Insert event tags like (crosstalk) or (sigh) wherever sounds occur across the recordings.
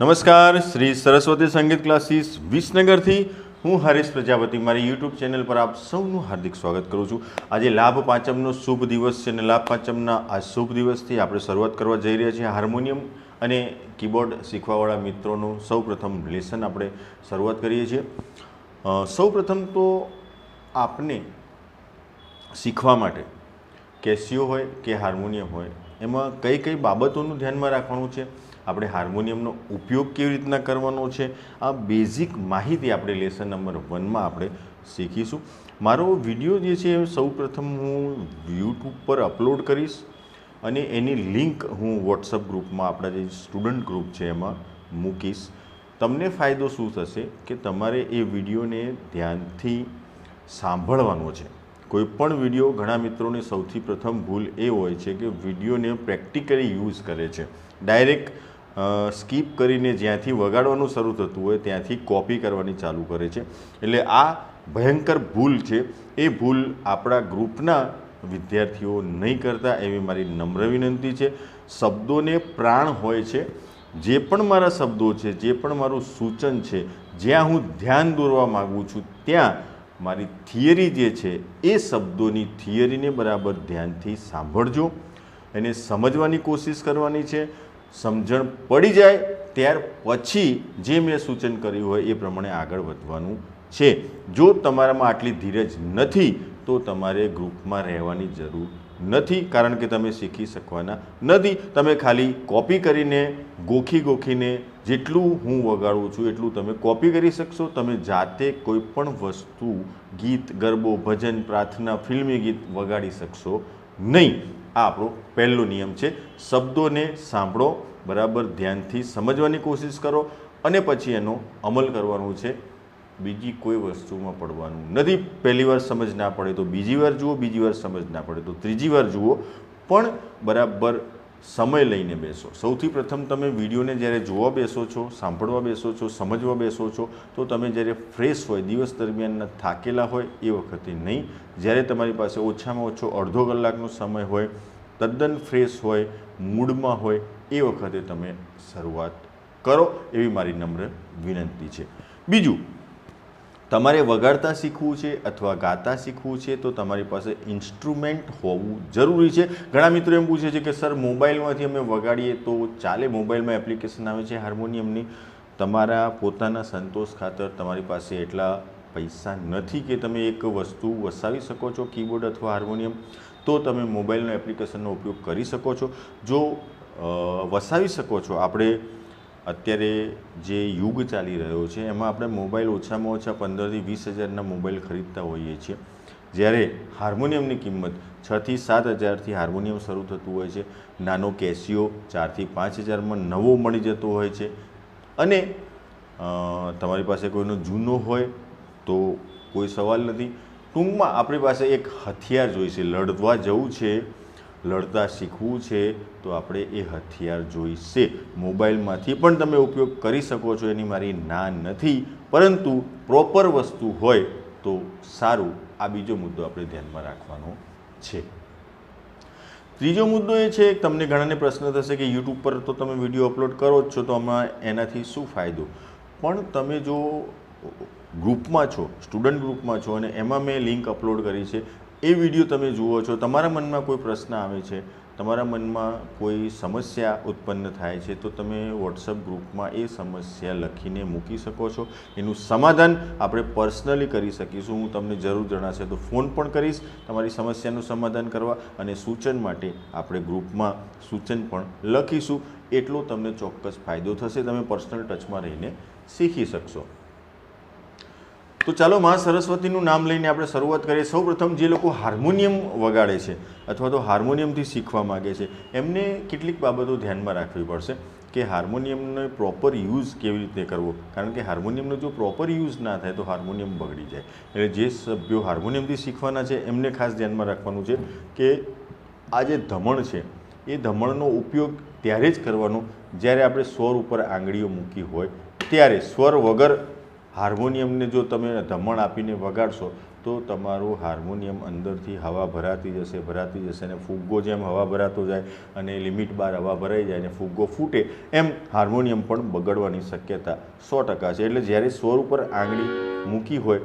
નમસ્કાર, શ્રી સરસ્વતી સંગીત ક્લાસીસ વિસનગરથી. હું હરીશ પ્રજાપતિ. મારી યુટ્યુબ ચેનલ પર આપ સૌનું હાર્દિક સ્વાગત કરું છું. આજે લાભ પાંચમનો શુભ દિવસ છે અને લાભ પાંચમના આ શુભ દિવસથી આપણે શરૂઆત કરવા જઈ રહ્યા છીએ હાર્મોનિયમ અને કીબોર્ડ શીખવાવાળા મિત્રોનું સૌ પ્રથમ લેસન આપણે શરૂઆત કરીએ છીએ. સૌપ્રથમ તો આપને શીખવા માટે કેસિયો હોય કે હાર્મોનિયમ હોય, એમાં કઈ કઈ બાબતોનું ધ્યાનમાં રાખવાનું છે? આપણે હાર્મોનિયમનો ઉપયોગ કેવી રીતના કરવાનો છે? આ બેઝિક માહિતી આપણે લેસન નંબર વનમાં આપણે શીખીશું. મારો વીડિયો જે છે એ સૌ પ્રથમ હું યુટ્યુબ પર અપલોડ કરીશ અને એની લિંક હું વોટ્સઅપ ગ્રુપમાં આપણા જે સ્ટુડન્ટ ગ્રુપ છે, એમાં મૂકીશ. તમને ફાયદો શું થશે કે તમારે એ વિડીયોને ધ્યાનથી સાંભળવાનો છે. કોઈપણ વીડિયો ઘણા મિત્રોની સૌથી પ્રથમ ભૂલ એ હોય છે કે વિડીયોને પ્રેક્ટિકલી યુઝ કરે છે. ડાયરેક્ટ સ્કીપ કરીને જ્યાંથી વગાડવાનું શરૂ થતું હોય ત્યાંથી કોપી કરવાની ચાલુ કરે છે. એટલે આ ભયંકર ભૂલ છે. એ ભૂલ આપણા ગ્રુપના વિદ્યાર્થીઓ નહીં કરતા એવી મારી નમ્ર વિનંતી છે. શબ્દોને પ્રાણ હોય છે. જે પણ મારા શબ્દો છે, જે પણ મારું સૂચન છે, જ્યાં હું ધ્યાન દોરવા માગું છું, ત્યાં મારી થિયરી જે છે, એ શબ્દોની થિયરીને બરાબર ધ્યાનથી સાંભળજો. એને સમજવાની કોશિશ કરવાની છે. સમજણ પડી જાય, ત્યાર પછી જે મેં સૂચન કર્યું હોય એ પ્રમાણે આગળ વધવાનું છે. જો તમારામાં આટલી ધીરજ નથી, તો તમારે ગ્રુપમાં રહેવાની જરૂર નથી, કારણ કે તમે શીખી શકવાના નથી. તમે ખાલી કોપી કરીને, ગોખી ગોખીને જેટલું હું વગાડું છું, એટલું તમે કોપી કરી શકશો. તમે જાતે કોઈ પણ વસ્તુ, ગીત, ગરબો, ભજન, પ્રાર્થના, ફિલ્મી ગીત વગાડી શકશો નહીં. આ આપણો પહેલો નિયમ છે, શબ્દોને સાંભળો, બરાબર, ધ્યાનથી સમજવાની કોશિશ કરો અને પછી એનો અમલ કરવાનો છે. બીજી કોઈ વસ્તુમાં પડવાનું નથી. પહેલી વાર સમજ ના પડે તો બીજી વાર જુઓ, બીજી વાર સમજ ના પડે તો ત્રીજી વાર જુઓ. પણ બરાબર સમય લઈને બેસો. સૌથી પ્રથમ તમે વિડીયોને જ્યારે જોવા બેસો છો, સાંભળવા બેસો છો, સમજવા બેસો છો, તો તમે જ્યારે ફ્રેશ હોય, દિવસ દરમિયાનના થાકેલા હોય એ વખતે નહીં. જ્યારે તમારી પાસે ઓછામાં ઓછો અડધો કલાકનો સમય હોય, તદ્દન ફ્રેશ હોય, મૂડમાં હોય, એ વખતે તમે શરૂઆત કરો એવી મારી નમ્ર વિનંતી છે. બીજું તમારે વગાડતા શીખવું છે અથવા ગાતા શીખવું છે, તો તમારી પાસે ઇન્સ્ટ્રુમેન્ટ હોવું જરૂરી છે. ઘણા મિત્રો એમ પૂછે છે કે, સર, મોબાઈલમાંથી અમે વગાડીએ તો ચાલે? મોબાઈલમાં એપ્લિકેશન આવે છે હાર્મોનિયમની? તમારા પોતાના સંતોષ ખાતર તમારી પાસે એટલા પૈસા નથી કે તમે એક વસ્તુ વસાવી શકો છો, કીબોર્ડ અથવા હાર્મોનિયમ? તો તમે મોબાઈલનો એપ્લિકેશનનો ઉપયોગ કરી શકો છો. જો વસાવી શકો છો, આપણે અત્યારે જે યુગ ચાલી રહ્યો છે, એમાં આપણે મોબાઈલ ઓછામાં ઓછા પંદરથી વીસ હજારના મોબાઈલ ખરીદતા હોઈએ છીએ. જ્યારે હાર્મોનિયમની કિંમત છથી સાત હજારથી હાર્મોનિયમ શરૂ થતું હોય છે, નાનો કેસિયો ચારથી પાંચ હજારમાં નવો મળી જતો હોય છે. અને તમારી પાસે કોઈનો જૂનો હોય તો કોઈ સવાલ નથી. ટૂંકમાં આપણી પાસે એક હથિયાર જોઈશે લડવા જવું છે. લડતા શીખવું છે, તો આપણે એ હથિયાર જોઈશે. મોબાઈલમાંથી પણ તમે ઉપયોગ કરી શકો છો, એની મારી ના નથી. પરંતુ પ્રોપર વસ્તુ હોય તો સારું. આ બીજો મુદ્દો આપણે ધ્યાનમાં રાખવાનો છે. ત્રીજો મુદ્દો એ છે, તમને ઘણાને પ્રશ્ન થશે કે યુટ્યુબ પર તો તમે વીડિયો અપલોડ કરો જ છો, તો આમાં એનાથી શું ફાયદો? પણ તમે જો ગ્રુપમાં છો, સ્ટુડન્ટ ગ્રુપમાં છો, અને એમાં મેં લિંક અપલોડ કરી છે એ વીડિયો તમે જુઓ છો, તમારા મનમાં કોઈ પ્રશ્ન આવે છે, તમારા મનમાં કોઈ સમસ્યા ઉત્પન્ન થાય છે, તો તમે વોટ્સઅપ ગ્રુપમાં એ સમસ્યા લખીને મૂકી શકો છો. એનું સમાધાન આપણે પર્સનલી કરી શકીશું. હું તમને જરૂર જણાશે તો ફોન પણ કરીશ, તમારી સમસ્યાનું સમાધાન કરવા અને સૂચન માટે આપણે ગ્રુપમાં સૂચન પણ લખીશું. એટલો તમને ચોક્કસ ફાયદો થશે. તમે પર્સનલ ટચમાં રહીને શીખી શકશો. તો ચાલો મા સરસ્વતીનું નામ લઈને આપણે શરૂઆત કરીએ. સૌપ્રથમ જે લોકો હાર્મોનિયમ વગાડે છે અથવા તો હાર્મોનિયમથી શીખવા માગે છે, એમને કેટલીક બાબતો ધ્યાનમાં રાખવી પડશે કે હાર્મોનિયમનો પ્રોપર યુઝ કેવી રીતે કરવો? કારણ કે હાર્મોનિયમનો જો પ્રોપર યુઝ ના થાય તો હાર્મોનિયમ બગડી જાય. એટલે જે સભ્યો હાર્મોનિયમથી શીખવાના છે, એમને ખાસ ધ્યાનમાં રાખવાનું છે કે આ જે ધમણ છે, એ ધમણનો ઉપયોગ ત્યારે જ કરવાનો જ્યારે આપણે સ્વર ઉપર આંગળીઓ મૂકી હોય. ત્યારે સ્વર વગર હાર્મોનિયમને જો તમે ધમણ આપીને વગાડશો, તો તમારું હાર્મોનિયમ અંદરથી હવા ભરાતી જશે ભરાતી જશે અને ફુગ્ગો જેમ હવા ભરાતો જાય અને લિમિટ બાર હવા ભરાઈ જાય અને ફુગ્ગો ફૂટે, એમ હાર્મોનિયમ પણ બગડવાની શક્યતા સો ટકા છે. એટલે જ્યારે સ્વર ઉપર આંગળી મૂકી હોય,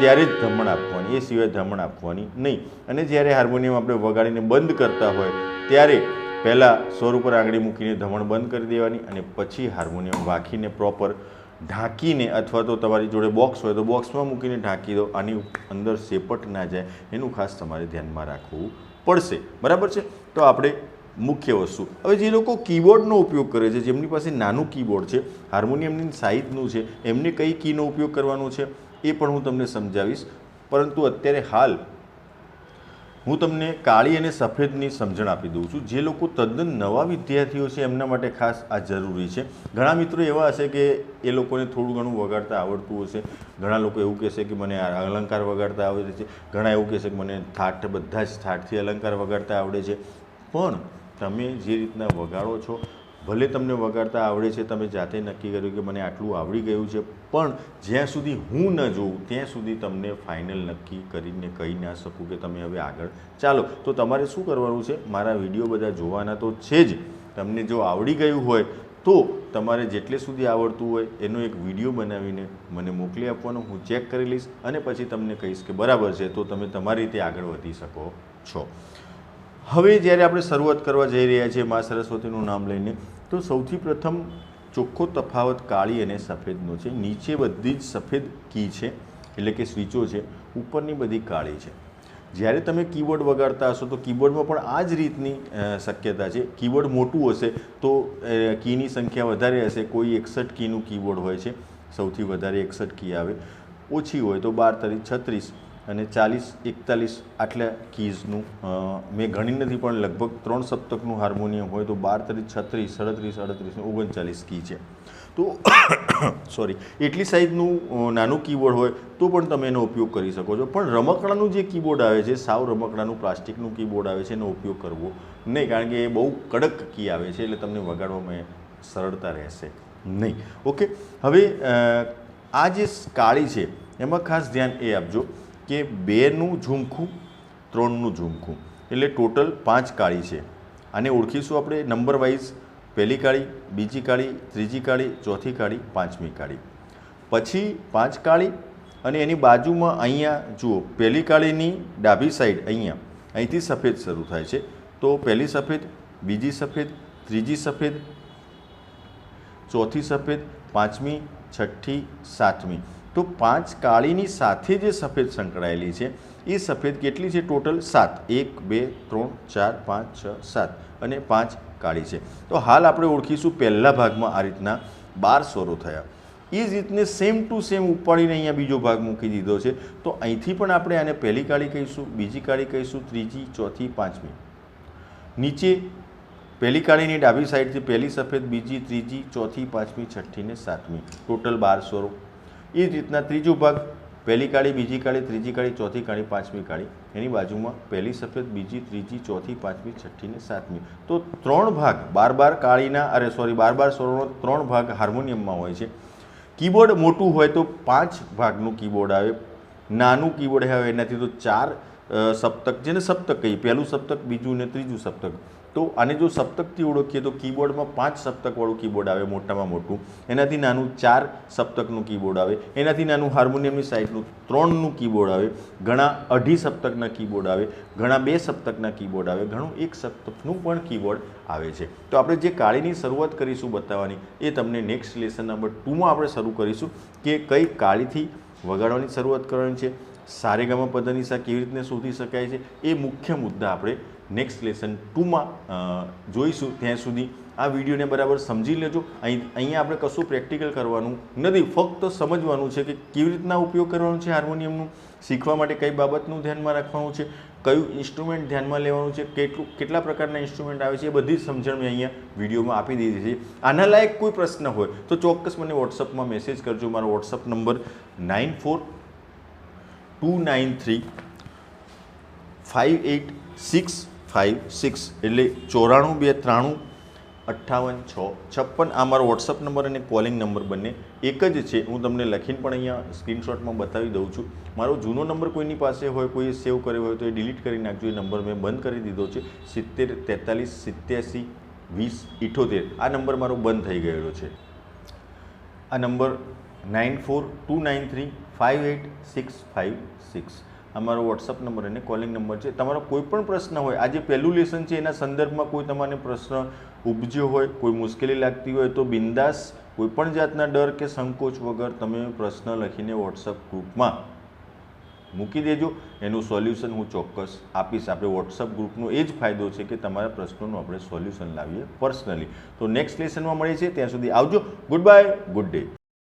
ત્યારે જ ધમણ આપવાની, એ સિવાય ધમણ આપવાની નહીં. અને જ્યારે હાર્મોનિયમ આપણે વગાડીને બંધ કરતા હોય, ત્યારે પહેલાં સ્વર ઉપર આંગળી મૂકીને ધમણ બંધ કરી દેવાની અને પછી હાર્મોનિયમ વાંખીને પ્રોપર ઢાંકીને અથવા તો તમારી જોડે બોક્સ હોય તો બોક્સમાં મૂકીને ઢાંકી દો. આની અંદર સેપટ ના જાય એનું ખાસ તમારે ધ્યાનમાં રાખવું પડશે. બરાબર છે? તો આપણે મુખ્ય વસ્તુ. હવે જે લોકો કીબોર્ડનો ઉપયોગ કરે છે, જેમની પાસે નાનું કીબોર્ડ છે હાર્મોનિયમની સાઇઝનું છે, એમને કઈ કીનો ઉપયોગ કરવાનો છે એ પણ હું તમને સમજાવીશ. પરંતુ અત્યારે હાલ હું તમને કાળી અને સફેદની સમજણ આપી દઉં છું. જે લોકો તદ્દન નવા વિદ્યાર્થીઓ છે, એમના માટે ખાસ આ જરૂરી છે. ઘણા મિત્રો એવા હશે કે એ લોકોને થોડું ઘણું વગાડતા આવડતું હશે. ઘણા લોકો એવું કહેશે કે મને અલંકાર વગાડતા આવડે છે. ઘણા એવું કહેશે કે મને થાટ બધા જ થાટથી અલંકાર વગાડતા આવડે છે. પણ તમે જે રીતના વગાડો છો ભલે તમને વગાડતા આવડે છે, તમે જાતે નક્કી કર્યું કે મને આટલું આવડી ગયું છે, પણ જ્યાં સુધી હું ન જોઉં, ત્યાં સુધી તમને ફાઇનલ નક્કી કરીને કહી ના શકું કે તમે હવે આગળ ચાલો. તો તમારે શું કરવાનું છે? મારા વીડિયો બધા જોવાના તો છે જ. તમને જો આવડી ગયું હોય, તો તમારે જેટલે સુધી આવડતું હોય, એનો એક વીડિયો બનાવીને મને મોકલી આપવાનો, હું ચેક કરી લઈશ અને પછી તમને કહીશ કે બરાબર છે, તો તમે તમારી રીતે આગળ વધી શકો છો. હવે જ્યારે આપણે શરૂઆત કરવા જઈ રહ્યા છીએ મા સરસ્વતીનું નામ લઈને, તો સૌથી પ્રથમ ચોખ્ખો તફાવત કાળી અને સફેદનો છે. નીચે બધી જ સફેદ કી છે, એટલે કે સ્વિચો છે. ઉપરની બધી કાળી છે. જ્યારે તમે કીબોર્ડ વગાડતા હશો, તો કીબોર્ડમાં પણ આ જ રીતની શક્યતા છે. કીબોર્ડ મોટું હશે, તો કીની સંખ્યા વધારે હશે. કોઈ એકસઠ કીનું કીબોર્ડ હોય છે, સૌથી વધારે એકસઠ કી આવે. ઓછી હોય તો બાર તારીખ છત્રીસ અને ચાલીસ, એકતાલીસ આટલા કીઝનું મેં ગણી નથી, પણ લગભગ ત્રણ સપ્તકનું હાર્મોનિયમ હોય તો બાર તરી છત્રીસ, સડત્રીસ અડત્રીસ ઓગણચાલીસ કી છે. તો (coughs) સોરી એટલી સાઇઝનું નાનું કીબોર્ડ હોય તો પણ તમે એનો ઉપયોગ કરી શકો છો. પણ રમકડાનું જે કીબોર્ડ આવે છે, સાવ રમકડાનું, પ્લાસ્ટિકનું કીબોર્ડ આવે છે, એનો ઉપયોગ કરવો નહીં, કારણ કે એ બહુ કડક કી આવે છે, એટલે તમને વગાડવામાં સરળતા રહેશે નહીં. ઓકે હવે આ જે કાળી છે, એમાં ખાસ ધ્યાન એ આપજો. કે બેનું ઝુમખું, ત્રણનું ઝુમખું. એટલે ટોટલ પાંચ કાળી છે. આને ઓળખીશું આપણે નંબર વાઇઝ. પહેલી કાળી, બીજી કાળી, ત્રીજી કાળી, ચોથી કાળી, પાંચમી કાળી. પછી પાંચ કાળી અને એની બાજુમાં અહીંયા જુઓ, પહેલી કાળીની ડાબી સાઈડ અહીંયા. અહીંથી સફેદ શરૂ થાય છે. તો પહેલી સફેદ, બીજી સફેદ, ત્રીજી સફેદ, ચોથી સફેદ, પાંચમી, છઠ્ઠી, સાતમી. તો પાંચ કાળીની સાથે જે સફેદ સંકળાયેલી છે, એ સફેદ કેટલી છે ટોટલ? સાત. એક, બે, ત્રણ, ચાર, પાંચ, છ, સાત અને પાંચ કાળી છે. તો હાલ આપણે ઓળખીશું પહેલા ભાગમાં આ રીતના બાર સ્વરો થયા. એ જ રીતને સેમ ટુ સેમ ઉપાડીને અહીંયા બીજો ભાગ મૂકી દીધો છે. તો અહીંથી પણ આપણે આને પહેલી કાળી કહીશું, બીજી કાળી કહીશું, ત્રીજી, ચોથી, પાંચમી. નીચે પહેલી કાળીની ડાબી સાઈડથી પહેલી સફેદ, બીજી, ત્રીજી, ચોથી, પાંચમી, છઠ્ઠી ને સાતમી. ટોટલ બાર સ્વરો. એ જ રીતના ત્રીજો ભાગ, પહેલી કાળી, બીજી કાળી, ત્રીજી કાળી, ચોથી કાળી, પાંચમી કાળી, એની બાજુમાં પહેલી સફેદ, બીજી, ત્રીજી, ચોથી, પાંચમી, છઠ્ઠી ને સાતમી. તો ત્રણ ભાગ, બાર બાર કાળીના, અરે સોરી બાર બાર સ્વરોનો ત્રણ ભાગ હાર્મોનિયમમાં હોય છે. કીબોર્ડ મોટું હોય તો પાંચ ભાગનું કીબોર્ડ આવે, નાનું કીબોર્ડ આવે, એનાથી તો ચાર સપ્તક, જેને સપ્તક કહીએ, પહેલું સપ્તક, બીજું ને ત્રીજું સપ્તક. તો આને જો સપ્તકથી ઓળખીએ તો કીબોર્ડમાં પાંચ સપ્તકવાળું કીબોર્ડ આવે મોટામાં મોટું. એનાથી નાનું ચાર સપ્તકનું કીબોર્ડ આવે. એનાથી નાનું હાર્મોનિયમની સાઈડનું ત્રણનું કીબોર્ડ આવે. ઘણા અઢી સપ્તકના કીબોર્ડ આવે. ઘણા બે સપ્તકના કીબોર્ડ આવે. ઘણું એક સપ્તકનું પણ કીબોર્ડ આવે છે. તો આપણે જે કાળીની શરૂઆત કરીશું બતાવવાની, એ તમને નેક્સ્ટ લેસન નંબર ટુમાં આપણે શરૂ કરીશું કે કઈ કાળીથી વગાડવાની શરૂઆત કરવાની છે સારેગામા પદનિસા કેવી રીતને શોધી શકાય છે, એ મુખ્ય મુદ્દા આપણે નેક્સ્ટ લેસન ટુમાં જોઈશું. ત્યાં સુધી આ વિડીયોને બરાબર સમજી લેજો. અહીં, અહીંયા આપણે કશું પ્રેક્ટિકલ કરવાનું નથી. ફક્ત સમજવાનું છે કે કેવી રીતના ઉપયોગ કરવાનો છે હાર્મોનિયમનું, શીખવા માટે કઈ બાબતનું ધ્યાનમાં રાખવાનું છે, કયું ઇન્સ્ટ્રુમેન્ટ ધ્યાનમાં લેવાનું છે, કેટલું, કેટલા પ્રકારના ઇન્સ્ટ્રુમેન્ટ આવે છે, એ બધી સમજણ મેં અહીંયા વિડીયોમાં આપી દીધી છે. આના લાયક કોઈ પ્રશ્ન હોય તો ચોક્કસ મને વોટ્સઅપમાં મેસેજ કરજો. મારો WhatsApp number nine four two nine three five eight six five six એટલે ચોરાણું બે, ત્રાણું, અઠ્ઠાવન, છ, છપ્પન. આ મારો વોટ્સઅપ નંબર અને કોલિંગ નંબર બંને એક જ છે. હું તમને લખીને પણ અહીંયા સ્ક્રીનશોટમાં બતાવી દઉં છું. મારો જૂનો નંબર કોઈની પાસે હોય કોઈએ સેવ કર્યો હોય, તો એ ડિલીટ કરી નાખજો. એ નંબર મેં બંધ કરી દીધો છે. સિત્તેર, તેતાલીસ, સિત્યાસી, વીસ, ઇઠોતેર. આ નંબર મારો બંધ થઈ ગયેલો છે. આ number nine four two nine three five eight six five six આ મારો વોટ્સઅપ નંબર અને કોલિંગ નંબર છે. તમારો કોઈ પણ પ્રશ્ન હોય આજે પહેલું લેસન છે, એના સંદર્ભમાં કોઈ તમારે પ્રશ્ન ઉપજ્યો હોય, કોઈ મુશ્કેલી લાગતી હોય, તો બિંદાસ કોઈ પણ જાતના ડર કે સંકોચ વગર તમે પ્રશ્ન લખીને વોટ્સઅપ ગ્રુપમાં મૂકી દેજો. એનું સોલ્યુશન હું ચોક્કસ આપીશ. આપણે વોટ્સઅપ ગ્રુપનો એ જ ફાયદો છે કે તમારા પ્રશ્નોનું આપણે સોલ્યુશન લાવીએ પર્સનલી તો નેક્સ્ટ લેસનમાં મળીએ છીએ. ત્યાં સુધી આવજો. Good bye good day